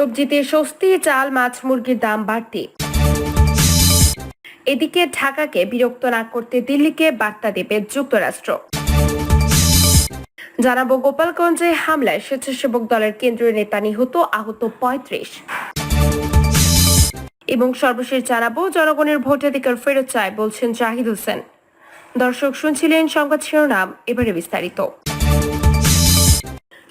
সবজিতে স্বস্তি, চাল, মাছ, মুরগির দাম বাড়তি। এদিকে ঢাকাকে বিরক্ত না করতে দিল্লিকে বার্তা দেবে যুক্তরাষ্ট্র। জানাব গোপালগঞ্জে হামলায় স্বেচ্ছাসেবক দলের কেন্দ্রীয় নেতা নিহত, আহত পঁয়ত্রিশ। এবং সর্বশেষ জানাব, জনগণের ভোটাধিকার ফেরত চায় বলছেন জাহিদ হোসেন। দর্শক শুনছিলেন সংবাদ শিরোনাম, এবারে বিস্তারিত।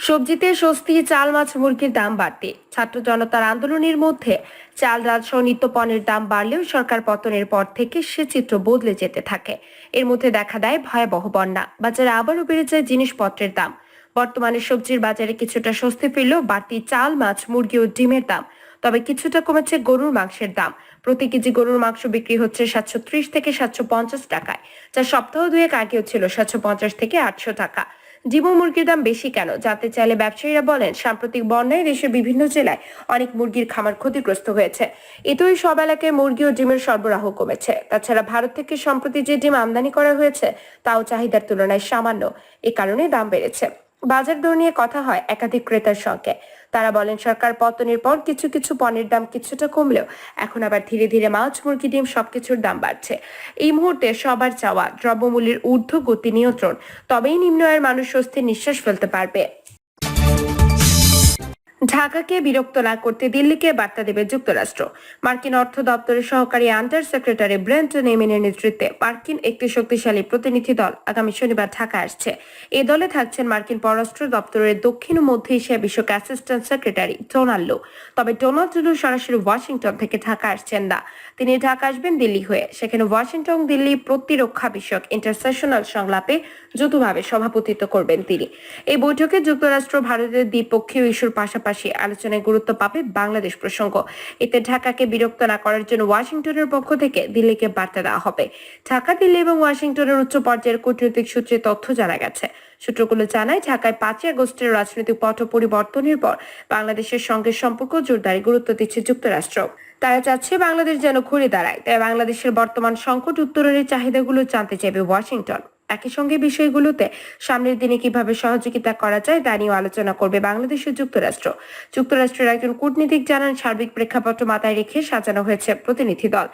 সবজিতে স্বস্তি চাল মাছ মুরগির দাম বাড়তে। ছাত্র জনতার আন্দোলনের মধ্যে চাল রাজসহ নিত্য পণ্যের দাম বাড়লেও সরকার পতনের পর থেকে সে চিত্র বদলে যেতে থাকে। এর মধ্যে দেখা দেয় ভয়াবহ বন্যা। বাজারে আবারও বেড়ে যায় জিনিসপত্রের দাম। বর্তমানে সবজির বাজারে কিছুটা স্বস্তি ফিরলেও বাড়তি চাল মাছ মুরগি ও ডিমের দাম। তবে কিছুটা কমেছে গরুর মাংসের দাম। প্রতি কেজি গরুর মাংস বিক্রি হচ্ছে সাতশো ত্রিশ থেকে সাতশো পঞ্চাশ টাকায়, যা সপ্তাহ দুয়েক আগেও ছিল সাতশো পঞ্চাশ থেকে আটশো টাকা। জীবন মুরগির দাম বেশি কেন? জানতে চাইলে ব্যবসায়ীরা বলেন, সাম্প্রতিক বন্যায় দেশের বিভিন্ন জেলায় অনেক মুরগির খামার ক্ষতিগ্রস্ত হয়েছে। এতেই সব এলাকায় মুরগি ও ডিমের সরবরাহ কমেছে। তাছাড়া ভারত থেকে সম্প্রতি যে ডিম আমদানি করা হয়েছে, তাও চাহিদার তুলনায় সামান্য। এ কারণে দাম বেড়েছে। বাজার দর নিয়ে কথা হয় একাধিক ক্রেতার সঙ্গে। তারা বলেন, সরকার পতনের পর কিছু কিছু পণ্যের দাম কিছুটা কমলেও এখন আবার ধীরে ধীরে মাছ, মুরগি, ডিম সবকিছুর দাম বাড়ছে। এই মুহূর্তে সবার চাওয়া দ্রব্যমূল্যের ঊর্ধ্ব গতি নিয়ন্ত্রণ। তবেই নিম্ন আয়ের মানুষ স্বস্তির নিঃশ্বাস ফেলতে পারবে। ঢাকাকে বিরক্ত না করতে দিল্লিকে বার্তা দেবে যুক্তরাষ্ট্র। মার্কিন অর্থ দপ্তরের সহকারী আন্ডার সেক্রেটারি ব্রেন্ট নেমিনের নেতৃত্বে মার্কিন একটি শক্তিশালী প্রতিনিধি দল আগামী শনিবার ঢাকা আসছে। এ দলে থাকছেন মার্কিন পররাষ্ট্র দপ্তরের দক্ষিণ ও মধ্য এশিয়া বিষয়ক অ্যাসিস্ট্যান্ট সেক্রেটারি ডোনাল্ড। তবে ডোনাল্ড লু সরাসরি ওয়াশিংটন থেকে ঢাকা আসছেন না। তিনি ঢাকা আসবেন দিল্লি হয়ে। সেখানে ওয়াশিংটন, দিল্লি প্রতিরক্ষা বিষয়ক ইন্টারসেশনাল সংলাপে যৌথভাবে সভাপতিত্ব করবেন তিনি। এই বৈঠকে যুক্তরাষ্ট্র, ভারতের দ্বিপক্ষীয় ইস্যুর পাশাপাশি আলোচনায় গুরুত্ব পাবে বাংলাদেশ প্রসঙ্গ। এতে ঢাকাকে বিরক্ত না করার জন্য ওয়াশিংটনের পক্ষ থেকে দিল্লিকে বার্তা দেওয়া হবে। ঢাকা, দিল্লি এবং ওয়াশিংটনের উচ্চ পর্যায়ের কূটনৈতিক সূত্রে তথ্য জানা গেছে। সূত্রগুলো জানায়, ঢাকায় পাঁচই আগস্টের রাজনৈতিক পট পরিবর্তনের পর বাংলাদেশের সঙ্গে সম্পর্ক জোরদারে গুরুত্ব দিচ্ছে যুক্তরাষ্ট্র। তারা চাচ্ছে বাংলাদেশ যেন ঘুরে দাঁড়ায়, তাই বাংলাদেশের বর্তমান সংকট উত্তরণের চাহিদাগুলো জানতে চাইবে ওয়াশিংটন। একই সঙ্গে বিষয়গুলোতে সামনের দিনে কীভাবে সহযোগিতা করা যায় তা নিয়েও আলোচনা করবে বাংলাদেশ ও যুক্তরাষ্ট্র। যুক্তরাষ্ট্রের একজন কূটনীতিক জানান, সার্বিক প্রেক্ষাপট মাথায় রেখে সাজানো হয়েছে প্রতিনিধি দল।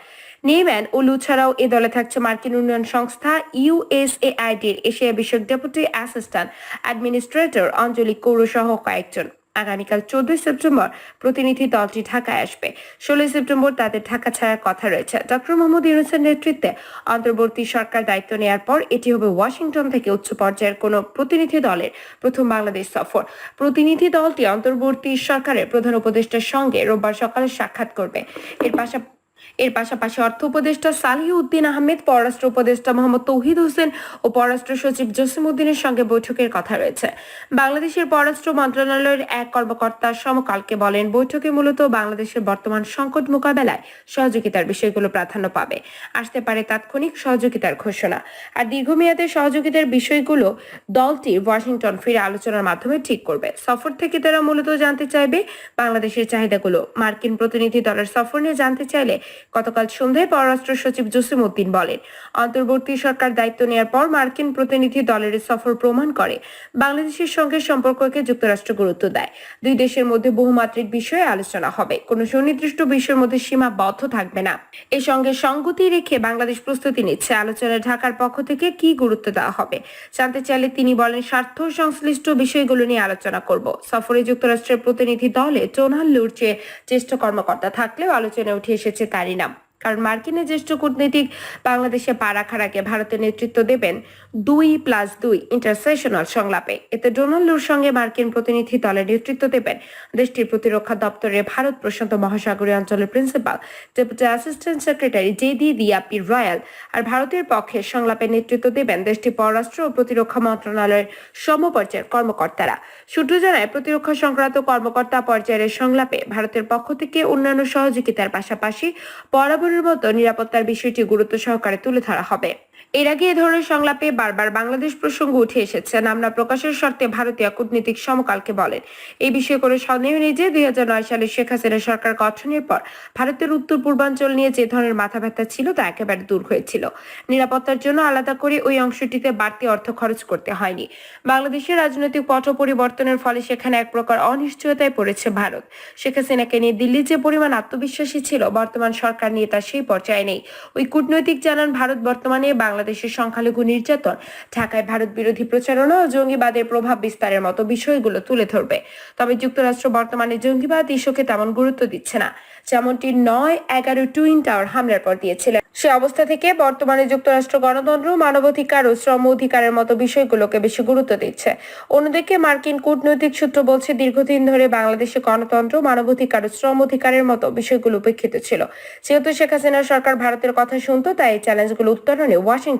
নেইম্যান ও লু ছাড়াও এ দলে থাকছে মার্কিন উন্নয়ন সংস্থা ইউএসএআইডির এশিয়া বিষয়ক deputy assistant administrator Anjali Kaur সহ কয়েকজন। আগামীকাল চোদ্দই সেপ্টেম্বর প্রতিনিধি দলটি ঢাকায় আসবে। ষোলোই সেপ্টেম্বর তাদের ঢাকা ছাড়ার কথা রয়েছে। ডক্টর মোহাম্মদ ইউনুসের নেতৃত্বে অন্তর্বর্তী সরকার দায়িত্ব নেওয়ার পর এটি হবে ওয়াশিংটন থেকে উচ্চ পর্যায়ের কোনো প্রতিনিধি দলের প্রথম বাংলাদেশ সফর। প্রতিনিধি দলটি অন্তর্বর্তী সরকারের প্রধান উপদেষ্টার সঙ্গে রোববার সকালে সাক্ষাৎ করবে। এর পাশাপাশি এর পাশাপাশি অর্থ উপদেষ্টা সালিহ উদ্দিন আহমেদ, পররাষ্ট্র উপদেষ্টা মোহাম্মদ তৌহিদ হোসেন ও পররাষ্ট্র সচিব জসিম উদ্দিনের সঙ্গে বৈঠকের কথা রয়েছে। বাংলাদেশের পররাষ্ট্র মন্ত্রণালয়ের এক কর্মকর্তা সমকালকে বলেন, বৈঠকে মূলত বাংলাদেশের বর্তমান সংকট মোকাবেলায় সহযোগিতার বিষয়গুলো প্রাধান্য পাবে। আসতে পারে তাৎক্ষণিক সহযোগিতার ঘোষণা। আর দীর্ঘমেয়াদের সহযোগিতার বিষয়গুলো দলটি ওয়াশিংটন ফিরে আলোচনার মাধ্যমে ঠিক করবে। সফর থেকে তারা মূলত জানতে চাইবে, বাংলাদেশের চাহিদাগুলো। মার্কিন প্রতিনিধি দলের সফর নিয়ে জানতে চাইলে গতকাল সন্ধ্যায় পররাষ্ট্র সচিব জসিম উদ্দিন বলেন, অন্তর্বর্তী সরকার দায়িত্ব নেওয়ার পর মার্কিন প্রতিনিধি দলের সফর প্রমাণ করে বাংলাদেশের সঙ্গে সম্পর্ককে যুক্তরাষ্ট্র গুরুত্ব দেয়। দুই দেশের মধ্যে বহুমাত্রিক বিষয়ে আলোচনা হবে। কোনো সুনির্দিষ্ট বিষয়ের মধ্যে সীমাবদ্ধ থাকবে না। এর সঙ্গে সঙ্গতি রেখে বাংলাদেশ প্রস্তুতি নিচ্ছে। আলোচনায় ঢাকার পক্ষ থেকে কি গুরুত্ব দেওয়া হবে জানতে চাইলে তিনি বলেন, স্বার্থ সংশ্লিষ্ট বিষয়গুলো নিয়ে আলোচনা করব। সফরে যুক্তরাষ্ট্রের প্রতিনিধি দলে টোনাল লুর চেয়ে জ্যেষ্ঠ কর্মকর্তা থাকলেও আলোচনায় উঠে এসেছে তারই না কারণ মার্কিনের জ্যেষ্ঠ কূটনীতিক বাংলাদেশে পারাখারাকে ভারতের নেতৃত্ব দেবেন দুই প্লাস দুই ইন্টারসেশনাল সংলাপে। এতে ডোনাল্ডোর সঙ্গে মার্কিন প্রতিনিধি দলের নেতৃত্ব দেবেন। দেশটির প্রতিরক্ষা দপ্তরের ভারত প্রশান্ত মহাসাগরীয় অঞ্চলের principal deputy assistant secretary J D দিয়াপি royal আর ভারতের পক্ষে সংলাপে নেতৃত্ব দেবেন দেশটির পররাষ্ট্র ও প্রতিরক্ষা মন্ত্রণালয়ের সমপর্যায়ের কর্মকর্তারা। সূত্র জানায়, প্রতিরক্ষা সংক্রান্ত কর্মকর্তা পর্যায়ের সংলাপে ভারতের পক্ষ থেকে অন্যান্য সহযোগিতার পাশাপাশি বরাবরের মতো নিরাপত্তার বিষয়টি গুরুত্ব সহকারে তুলে ধরা হবে। এর আগে এ ধরনের সংলাপে বারবার বাংলাদেশ প্রসঙ্গ উঠে এসেছে। নামনা প্রকাশের শর্তে ভারতীয় কূটনীতিক সমকালকে বলেন। এই বিষয়ে করে সন্দেহ নেই যে দুই সালে শেখ হাসিনা সরকার গঠনের পর ভারতের উত্তর পূর্বাঞ্চল নিয়ে যে ধরনের মাথা ব্যথা ছিল তা একেবারে দূর হয়েছিল। নিরাপত্তার জন্য আলাদা করে ওই অংশটিতে বাড়তি অর্থ খরচ করতে হয়নি। বাংলাদেশের রাজনৈতিক পট পরিবর্তনের ফলে সেখানে এক প্রকার অনিশ্চয়তায় পড়েছে ভারত। শেখ হাসিনাকে নিয়ে দিল্লি যে পরিমাণ আত্মবিশ্বাসী ছিল, বর্তমান সরকার নিয়ে তার সেই পর্যায়ে নেই। ওই কূটনৈতিক জানান ভারত বর্তমানে বাংলাদেশের সংখ্যালঘু নির্যাতন, ঢাকায় ভারত বিরোধী প্রচারণা ও জঙ্গিবাদের প্রভাব বিস্তারের মতো বিষয়গুলো তুলে ধরবে। তবে যুক্তরাষ্ট্র বর্তমানে জঙ্গিবাদ ইস্যুকে তেমন গুরুত্ব দিচ্ছে না। যেমনটি নয়, এগারো টুইন টাওয়ার হামলার পর দিয়েছিলেন। সে অবস্থা থেকে বর্তমানে যুক্তরাষ্ট্র গণতন্ত্র, মানবাধিকার ও শ্রম অধিকারের মতো বিষয়গুলোকে বেশি গুরুত্ব দিচ্ছে। অন্যদিকে মার্কিন কূটনৈতিক সূত্র বলছে, দীর্ঘদিন ধরে বাংলাদেশে গণতন্ত্র, মানবাধিকার ও শ্রম অধিকারের মতো বিষয়গুলো উপেক্ষিত ছিল। যেহেতু শেখ হাসিনার সরকার ভারতের কথা শুনতো, তাই এই চ্যালেঞ্জগুলো উত্তরণে ওয়াশিংটন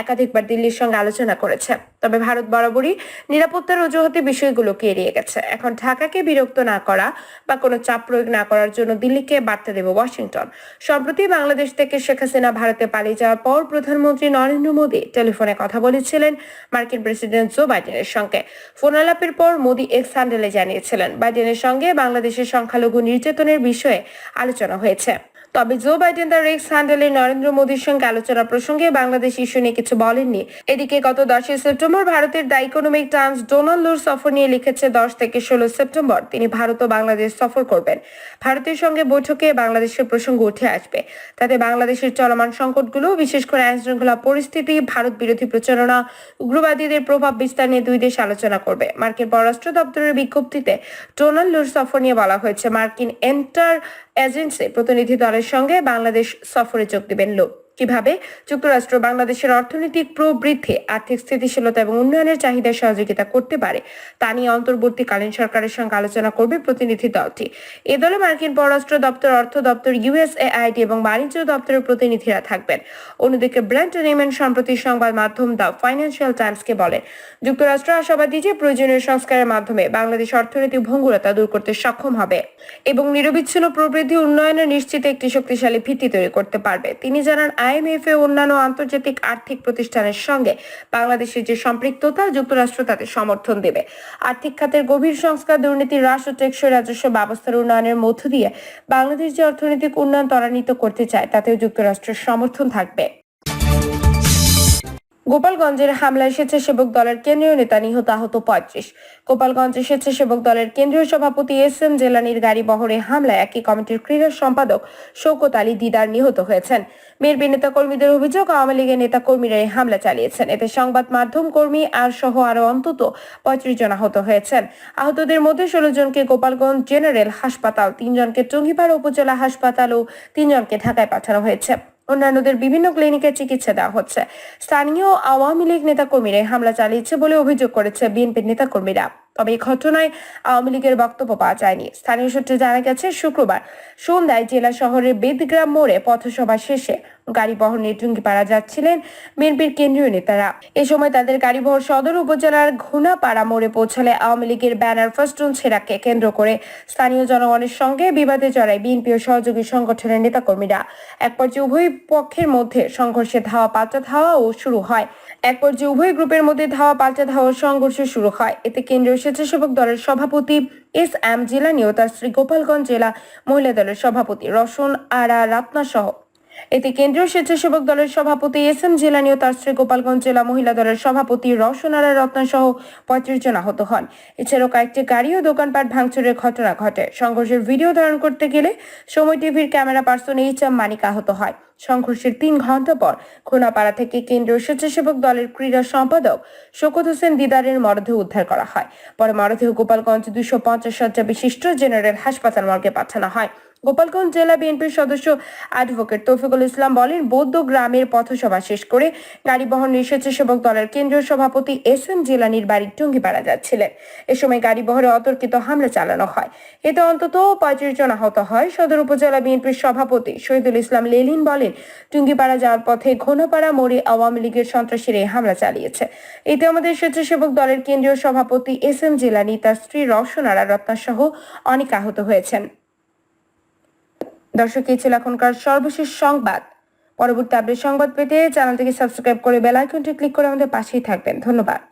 একাধিকবার দিল্লির সঙ্গে আলোচনা করেছে। তবে ভারত বরাবরই নিরাপত্তার অজুহাতে বিষয়গুলোকে এড়িয়ে গেছে। এখন ঢাকাকে বিরক্ত না করা বা কোনো চাপ প্রয়োগ না করার জন্য দিল্লিকে বার্তা দেবে ওয়াশিংটন। সম্প্রতি বাংলাদেশ থেকে শেখ হাসিনা ভারতে পালিয়ে যাওয়ার পর প্রধানমন্ত্রী নরেন্দ্র মোদী টেলিফোনে কথা বলেছিলেন মার্কিন প্রেসিডেন্ট জো বাইডেনের সঙ্গে। ফোন আলাপের পর মোদী এক্স হ্যান্ডেলে জানিয়েছিলেন, বাইডেনের সঙ্গে বাংলাদেশের সংখ্যালঘু নির্যাতনের বিষয়ে আলোচনা হয়েছে। তবে জো বাইডেন তার এক্স হ্যান্ডেলে নরেন্দ্র মোদীর সঙ্গে আলোচনা প্রসঙ্গে বাংলাদেশ ইস্যু নিয়ে কিছু বলেননি। এদিকে গত দশই সেপ্টেম্বর ভারতের the Economic Times Donald Lu সফর নিয়ে লিখেছে দশ থেকে ষোলো সেপ্টেম্বর। তিনি ভারত ও বাংলাদেশ সফর করবেন। ভারতের সঙ্গে বৈঠকে বাংলাদেশের প্রসঙ্গ উঠে আসবে। তাতে বাংলাদেশের চলমান সংকটগুলো, বিশেষ করে আইন শৃঙ্খলা পরিস্থিতি, ভারত বিরোধী প্রচারণা, উগ্রবাদীদের প্রভাব বিস্তার নিয়ে দুই দেশ আলোচনা করবে। মার্কিন পররাষ্ট্র দপ্তরের বিজ্ঞপ্তিতে ডোনাল্ড লুর সফর নিয়ে বলা হয়েছে, মার্কিন এন্টার এজেন্সি প্রতিনিধি দলের সঙ্গে বাংলাদেশ সফরে যোগ দেবেন লো কীভাবে যুক্তরাষ্ট্র বাংলাদেশের অর্থনৈতিক প্রবৃদ্ধি, আর্থিক স্থিতিশীলতা এবং উন্নয়নের চাহিদায় সহযোগিতা করতে পারে, তা নিয়ে অন্তর্বর্তীকালীন সরকারের সঙ্গে আলোচনা করবে প্রতিনিধি দলটি। এ দলে মার্কিন পররাষ্ট্র দপ্তর, অর্থ দপ্তর ইউএসএআইডি এবং বাণিজ্য দপ্তরের প্রতিনিধিরা থাকবেন। অন্যদিকে ব্র্যান্ড নেমেন সম্প্রতি সংবাদ মাধ্যম দ্য ফাইন্যান্সিয়াল টাইমসকে বলেন, যুক্তরাষ্ট্র আশাবাদী যে প্রয়োজনীয় সংস্কারের মাধ্যমে বাংলাদেশ অর্থনৈতিক ভঙ্গুরতা দূর করতে সক্ষম হবে এবং নিরবিচ্ছিন্ন প্রবৃদ্ধি উন্নয়নের নিশ্চিত একটি শক্তিশালী ভিত্তি তৈরি করতে পারবে। তিনি জানান আইএমএফ অন্যান্য আন্তর্জাতিক আর্থিক প্রতিষ্ঠানের সঙ্গে বাংলাদেশের যে সম্পৃক্ততা যুক্তরাষ্ট্র তাতে সমর্থন দেবে। আর্থিক খাতের গভীর সংস্কার দুর্নীতি হ্রাস ও টেকসই রাজস্ব ব্যবস্থার উন্নয়নের মধ্য দিয়ে বাংলাদেশ যে অর্থনৈতিক উন্নয়ন ত্বরান্বিত করতে চায়, তাতেও যুক্তরাষ্ট্রের সমর্থন থাকবে। গোপালগঞ্জের হামলায় স্বেচ্ছাসেবক দলের কেন্দ্রীয় নেতা নিহত আহত পঁয়ত্রিশ। গোপালগঞ্জের স্বেচ্ছাসেবক দলের কেন্দ্রীয় সভাপতি এস এম জেলানির গাড়ি বহরে হামলায় একই কমিটির ক্রীড়া সম্পাদক শৌকত আলী দিদার নিহত হয়েছেন। বিএনপি নেতা কর্মীদের অভিযোগ, আওয়ামী লীগের নেতা কর্মীরা এই হামলা চালিয়েছেন। এতে সংবাদ মাধ্যম কর্মী আর সহ আরও অন্তত পঁয়ত্রিশ জন আহত হয়েছেন। আহতদের মধ্যে ষোলো জনকে গোপালগঞ্জ জেনারেল হাসপাতাল তিনজনকে টঙ্গিপাড়া উপজেলা হাসপাতাল ও তিনজনকে ঢাকায় পাঠানো হয়েছে। অন্যান্যদের বিভিন্ন ক্লিনিকে চিকিৎসা দেওয়া হচ্ছে। স্থানীয় আওয়ামী লীগ নেতাকর্মীরা হামলা চালিয়েছে বলে অভিযোগ করেছে বিএনপির নেতাকর্মীরা। তবে এই ঘটনায় আওয়ামী লীগের বক্তব্য পাওয়া যায়নি। স্থানীয় সূত্রে জানা গেছে, শুক্রবার সন্ধ্যায় জেলা শহরের বেদগ্রাম মোড়ে পথসভা শেষে গাড়ি বহর নিয়ে টুঙ্গিপাড়া যাচ্ছিলেন বিএনপির কেন্দ্রীয় নেতারা। এ সময় তাদের গাড়ি বহর সদর উপজেলার ঘুনাপাড়া মোড়ে পৌঁছালে আওয়ামী লীগের ব্যানার, ফেস্টুন ছেড়াকে কেন্দ্র করে স্থানীয় জনগণের সঙ্গে বিবাদে জড়ায় বিএনপি ও সহযোগী সংগঠনের নেতাকর্মীরা। এক পর্যায়ে উভয় পক্ষের মধ্যে সংঘর্ষে ধাওয়া পাল্টা ধাওয়া ও শুরু হয়। এক পর্যায়ে উভয় গ্রুপের মধ্যে ধাওয়া পাল্টা ধাওয়া সংঘর্ষ শুরু হয়। এতে কেন্দ্রীয় স্বেচ্ছাসেবক দলের সভাপতি এস এম জিলানি ও তার শ্রী গোপালগঞ্জ জেলা মহিলা দলের সভাপতি রসন আরা রাতনা সহ এতে কেন্দ্রীয় স্বেচ্ছাসেবক দলের সভাপতি এস এম জেলানি ও তার শ্রী গোপালগঞ্জ জেলা মহিলা দলের সভাপতি রসনারা রত্না সহ পঁয়ত্রিশ জন আহত হন। এছাড়াও কয়েকটি গাড়ি ও দোকানপাট ভাঙচুরের ঘটনা ঘটে। সংঘর্ষের ভিডিও ধারণ করতে গেলে সময় টিভির camera person H M Manik আহত হয়। সংঘর্ষের তিন ঘণ্টা পর খুনাপাড়া থেকে কেন্দ্রীয় স্বেচ্ছাসেবক দলের ক্রীড়া সম্পাদক শোকত হোসেন দিদারের মরদেহ উদ্ধার করা হয়। পরে মরদেহ গোপালগঞ্জ দুশো পঞ্চাশ শয্যা বিশিষ্ট জেনারেল হাসপাতাল মর্গে পাঠানো হয়। গোপালগঞ্জ জেলা বিএনপির সদস্য অ্যাডভোকেট তৌফিকুল ইসলাম বলেন, বৌদ্ধ গ্রামের পথসভা শেষ করে গাড়ি বহন স্বেচ্ছাসেবক দলের কেন্দ্রীয় সভাপতি এস এম জিলানির বাড়ির টুঙ্গিপাড়া যাচ্ছিলেন। এ সময় গাড়ি বহরে অতর্কিত হামলা চালানো হয়। এতে অন্তত পঁয়ত্রিশ জন আহত হয়। সদর উপজেলা বিএনপির সভাপতি শহীদুল ইসলাম লেলিন বলেন, টুঙ্গিপাড়া যাওয়ার পথে ঘনপাড়া মোড়ে আওয়ামী লীগের সন্ত্রাসীরা এই হামলা চালিয়েছে। এতে আমাদের স্বেচ্ছাসেবক দলের কেন্দ্রীয় সভাপতি এস এম জিলানি তার স্ত্রী রওশনারা রত্না সহ অনেক আহত হয়েছেন। দর্শক, এই ছিল এখনকার সর্বশেষ সংবাদ। পরবর্তী আপডেট সংবাদ পেতে চ্যানেলটিকে সাবস্ক্রাইব করে বেল আইকনটি ক্লিক করে আমাদের পাশেই থাকবেন। ধন্যবাদ।